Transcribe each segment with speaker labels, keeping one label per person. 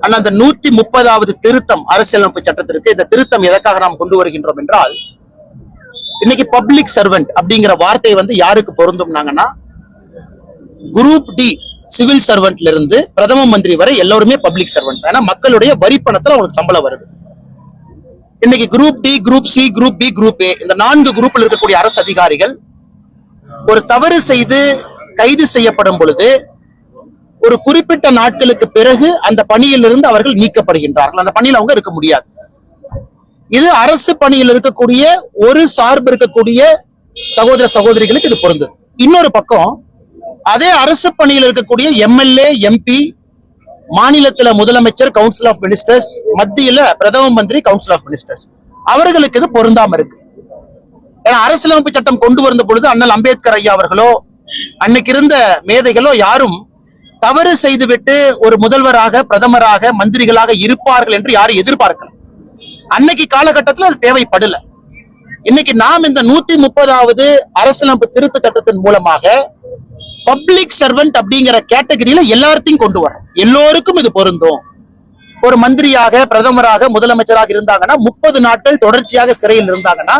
Speaker 1: ஆனா அந்த நூத்தி முப்பதாவது திருத்தம் அரசியலமைப்பு சட்டத்திற்கு இந்த திருத்தம் எதற்காக நாம் கொண்டு வருகின்றோம் என்றால் இன்னைக்கு பப்ளிக் சர்வெண்ட் அப்படிங்கிற வார்த்தை வந்து யாருக்கு பொருந்தும்னாங்கன்னா குரூப் டி சிவில் சர்வெண்ட்ல இருந்து பிரதம மந்திரி வரை எல்லாருமே பப்ளிக் சர்வெண்ட் ஏன்னா மக்களுடைய வரி பணத்துல அவங்களுக்கு சம்பளம் வருது. இன்னைக்கு group D group C group B group A இந்த நான்கு குரூப்ல இருக்கக்கூடிய அரசு அதிகாரிகள் ஒரு தவறு செய்து கைது செய்யப்படும் பொழுது ஒரு குறிப்பிட்ட நாட்களுக்கு பிறகு அந்த பணியிலிருந்து அவர்கள் நீக்கப்படுகின்றார்கள். அந்த பணியில் அவங்க இருக்க முடியாது. இது அரசு பணியில் இருக்கக்கூடிய ஒரு சார்பு இருக்கக்கூடிய சகோதர சகோதரிகளுக்கு இது பொருந்தது. இன்னொரு பக்கம் அதே அரசு பணியில் இருக்கக்கூடிய எம்எல்ஏ எம்பி மாநிலத்துல முதலமைச்சர் கவுன்சில் ஆஃப் மினிஸ்டர்ஸ் மத்தியில பிரதம மந்திரி கவுன்சில் ஆஃப் மினிஸ்டர்ஸ் அவர்களுக்கு இது பொருந்தாம இருக்கு. ஏன்னா அரசியலமைப்பு சட்டம் கொண்டு வந்த பொழுது அண்ணல் அம்பேத்கர் ஐயா அவர்களோ அன்னைக்கு இருந்த மேதைகளோ யாரும் தவறு செய்துவிட்டு ஒரு முதல்வராக பிரதமராக மந்திரிகளாக இருப்பார்கள் என்று யாரும் எதிர்பார்க்கல. அன்னைக்கு காலகட்டத்தில் அது தேவைப்படல. இன்னைக்கு நாம் இந்த நூத்தி முப்பதாவது அரசியலமைப்பு திருத்த சட்டத்தின் மூலமாக பப்ளிக் சர்வெண்ட் அப்படிங்கிற கேட்டகரியில எல்லாத்தையும் கொண்டு வரோம் எல்லோருக்கும் இது பொருந்தும். ஒரு மந்திரியாக பிரதமராக முதலமைச்சராக இருந்தாங்கன்னா முப்பது நாட்கள் தொடர்ச்சியாக சிறையில் இருந்தாங்கன்னா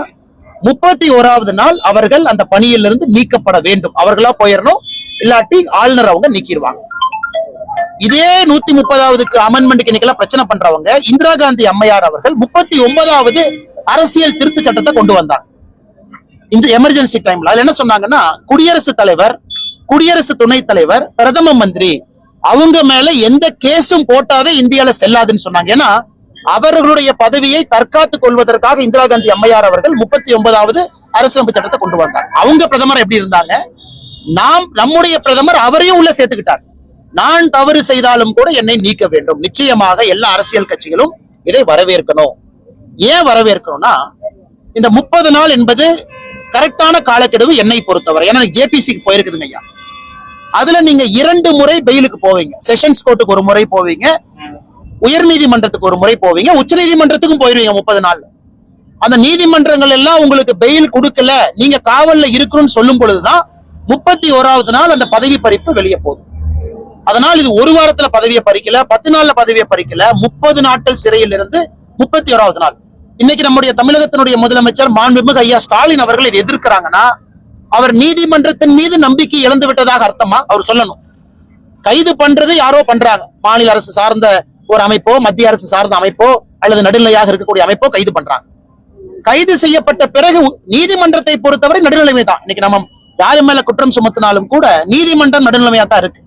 Speaker 1: முப்பத்தி ஓராவது நாள் அவர்கள் அந்த பணியிலிருந்து நீக்கப்பட வேண்டும். அவர்களா போயிடணும் இல்லாட்டி ஆளுநர் அவங்க நீக்கிடுவாங்க. இதே நூத்தி முப்பதாவதுக்கு அமெண்ட்மெண்ட்டுக்கு இன்னைக்கெல்லாம் பிரச்சனை பண்றவங்க இந்திரா காந்தி அம்மையார் அவர்கள் முப்பத்தி ஒன்பதாவது அரசியல் திருத்த சட்டத்தை கொண்டு வந்தாங்க. இந்த எமர்ஜென்சி டைம்ல அதுல என்ன சொன்னாங்கன்னா குடியரசுத் தலைவர் குடியரசு துணைத் தலைவர் பிரதம மந்திரி அவங்க மேல எந்த கேஸும் போட்டாவே இந்தியால செல்லாதுன்னு சொன்னாங்க. ஏன்னா அவர்களுடைய பதவியை தற்காத்துக் கொள்வதற்காக இந்திரா காந்தி அம்மையார் அவர்கள் முப்பத்தி ஒன்பதாவது அரசியலமைப்பு சட்டத்தை கொண்டு வந்தாங்க. அவங்க பிரதமர் எப்படி இருந்தாங்க? நாம் நம்முடைய பிரதமர் அவரையும் உள்ள சேர்த்துக்கிட்டார். நான் தவறு செய்தாலும் கூட என்னை நீக்க வேண்டும். நிச்சயமாக எல்லா அரசியல் கட்சிகளும் இதை வரவேற்கணும். ஏன் வரவேற்கணும்னா இந்த முப்பது நாள் என்பது கரெக்டான காலக்கெடுவு என்னை பொறுத்தவரை. ஏன்னா ஜேபிசிக்கு போயிருக்குதுங்க ஐயா. அதுல நீங்க இரண்டு முறை பெயிலுக்கு போவீங்க. செஷன்ஸ் கோர்ட்டுக்கு ஒரு முறை போவீங்க. உயர் நீதிமன்றத்துக்கு ஒரு முறை போவீங்க. உச்ச நீதிமன்றத்துக்கும் போயிருவீங்க முப்பது நாள். அந்த நீதிமன்றங்கள் எல்லாம் உங்களுக்கு பெயில் கொடுக்கல. நீங்க காவல்ல இருக்கணும்னு சொல்லும் பொழுதுதான் முப்பத்தி ஓராவது நாள் அந்த பதவி பறிப்பு வெளியே போகுது. அதனால் இது ஒரு வாரத்துல பதவியை பறிக்கல பத்து நாள்ல பதவியை பறிக்கல முப்பது நாட்கள் சிறையில் இருந்து முப்பத்தி ஓராவது நாள். இன்னைக்கு நம்முடைய தமிழகத்தினுடைய முதலமைச்சர் மாண்புமிகு ஐயா ஸ்டாலின் அவர்கள் இதை எதிர்க்கிறாங்கன்னா அவர் நீதிமன்றத்தின் மீது நம்பிக்கை இழந்து விட்டதாக அர்த்தமா? அவர் சொல்லணும். கைது பண்றது யாரோ பண்றாங்க. மாநில அரசு சார்ந்த ஒரு அமைப்போ மத்திய அரசு சார்ந்த அமைப்போ அல்லது நடுநிலையாக இருக்கக்கூடிய அமைப்போ கைது பண்றாங்க. கைது செய்யப்பட்ட பிறகு நீதிமன்றத்தை பொறுத்தவரை நடுநிலைமை தான் இன்னைக்கு நம்ம யாரு மேல குற்றம் சுமத்தினாலும் கூட நீதிமன்றம் நடுநிலைமையா தான் இருக்கு.